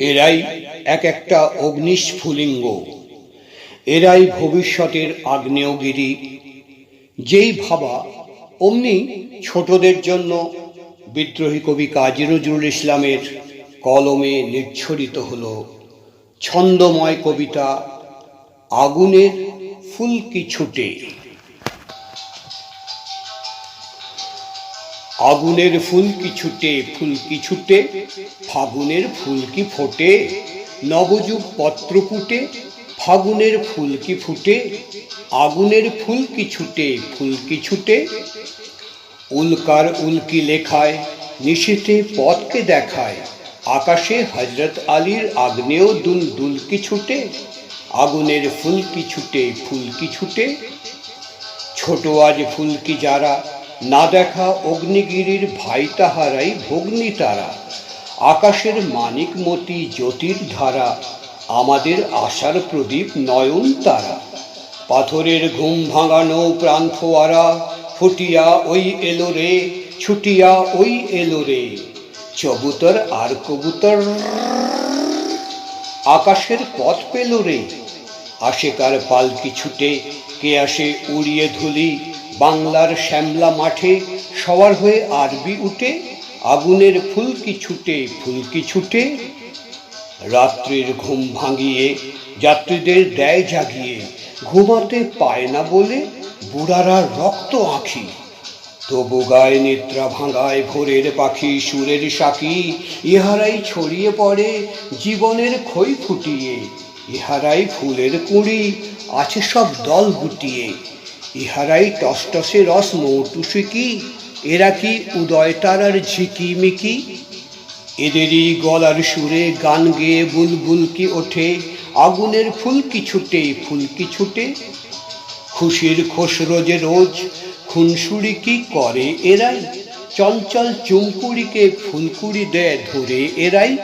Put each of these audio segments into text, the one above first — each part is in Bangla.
এরাই এক একটা অগ্নিস্ফুলিঙ্গ। এরাই ভবিষ্যতের আগ্নেয়গিরি। যেই ভাবা, অমনি ছোটদের জন্য বিদ্রোহী কবি কাজী নজরুল ইসলামের কলমে নির্ঝরিত হল ছন্দময় কবিতা, আগুনের ফুলকি ছুটে। আগুনের ফুলকি ছুটে ফুলকি ছুটে? ফাগুনের ফুলকি ফোটে? নবযুগ পত্রপুটে ফাগুনের ফুলকি ফুটে? আগুনের ফুলকি ছুটে ফুলকি ছুটে? উল্কার উল্কি লেখায়, নিশীথে পথকে দেখায়? আকাশে হজরত আলীর আগ্নেয় দুল দুলকি ছুটে? আগুনের ফুলকি ছুটে ফুলকি ছুটে? ছোট আজ ফুলকি যারা না দেখা অগ্নিগিরির ভাই তাহারাই ভগ্নি তারা আকাশের মানিক মতি জ্যোতির ধারা আমাদের আশার প্রদীপ নয়ন তারা পাথরের ঘুম ভাঙানো প্রাণ ফোয়ারা ফুটিয়া ওই এলো রে, ছুটিয়া ওই এলো রে। চবুতর আর কবুতর আকাশের পথ পেল রে। আশেকার পালকি ছুটে কে আসে উড়িয়ে ধুলি বাংলার শ্যামলা মাঠে সবার হয়ে আরবি উঠে, আগুনের ফুলকি ছুটে ফুলকি ছুটে। রাত্রির ঘুম ভাঙিয়ে, যাত্রীদের দেয় জাগিয়ে, ঘুমাতে পায় না বলে বুড়ারা রক্ত আঁখি। তবু গায়ে নিদ্রা ভাঙায় ভোরের পাখি, সুরের সাকি, ইহারাই ছড়িয়ে পড়ে জীবনের খই ফুটিয়ে। ইহারাই ফুলের কুঁড়ি, আছে সব দল গুটিয়ে। ইহারাই টসটসে রস মৌটুসি কি? এরা কি উদয় তারার ঝিকিমিকি এদেরই গলার সুরে গান গেয়ে বুলবুল কি ওঠে? আগুনের ফুলকি ছুটে ফুলকি ছুটে? খুশির খসরোজে রোজ খুনসুরি কি করে এরাই? চঞ্চল চুমকুড়িকে ফুলকুড়ি দেয় ধরে এরাই।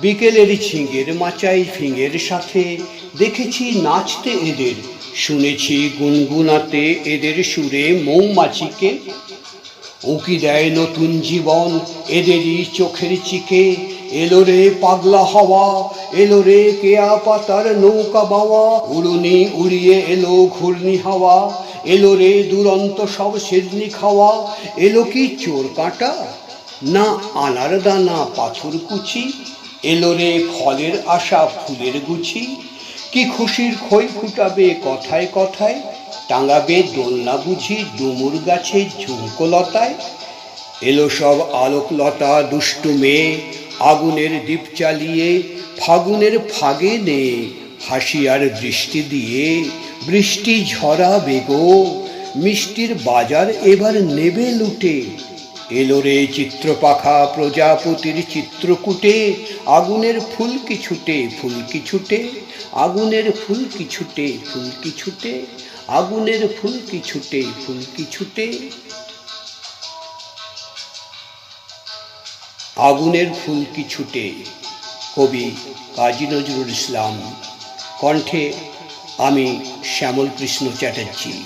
বিকেলের ঝিঙের মাচাই ফিঙের সাথে, দেখেছি নাচতে এদের শুনেছি গুনগুনাতে এদের সুরে মৌমাছিকে। উকি দেয় নতুন জীবন এদেরই চোখের চিকে। এলো রে পাগলা হাওয়া, এলো রে কেয়া পাতার নৌকা বাওয়া। উড়ুনি উড়িয়ে এলো ঘূর্ণি হাওয়া, এলো রে দুরন্ত সব সেদনি খাওয়া। এলো কি চোর কাঁটা, না আনার দানা পাথর কুচি। এলো রে ফলের আশা ফুলের গুছি। কি খুশির খই ফুটাবে কথায় কথায়? টাঙাবে দোলনা বুঝি ডুমুর গাছে ঝুমকোলতায়। এলো সব আলোকলতা দুষ্টু মেয়ে, আগুনের দ্বীপ চালিয়ে, ফাগুনের ফাগে নে হাসিয়ার দৃষ্টি দিয়ে। বৃষ্টি ঝরা বেগো মিষ্টির বাজার এবার নেবে লুটে। এলো রে চিত্রপাখা প্রজাপতির চিত্রকূটে, আগুনের ফুলকি ছুটে ফুলকি ছুটে আগুনের ফুলকি ছুটে ফুলকি ছুটে? আগুনের ফুলকি ছুটে ফুলকি ছুটে? আগুনের ফুলকি ছুটে? কবি কাজী নজরুল ইসলাম। কণ্ঠে আমি শ্যামল কৃষ্ণ চ্যাটার্জী।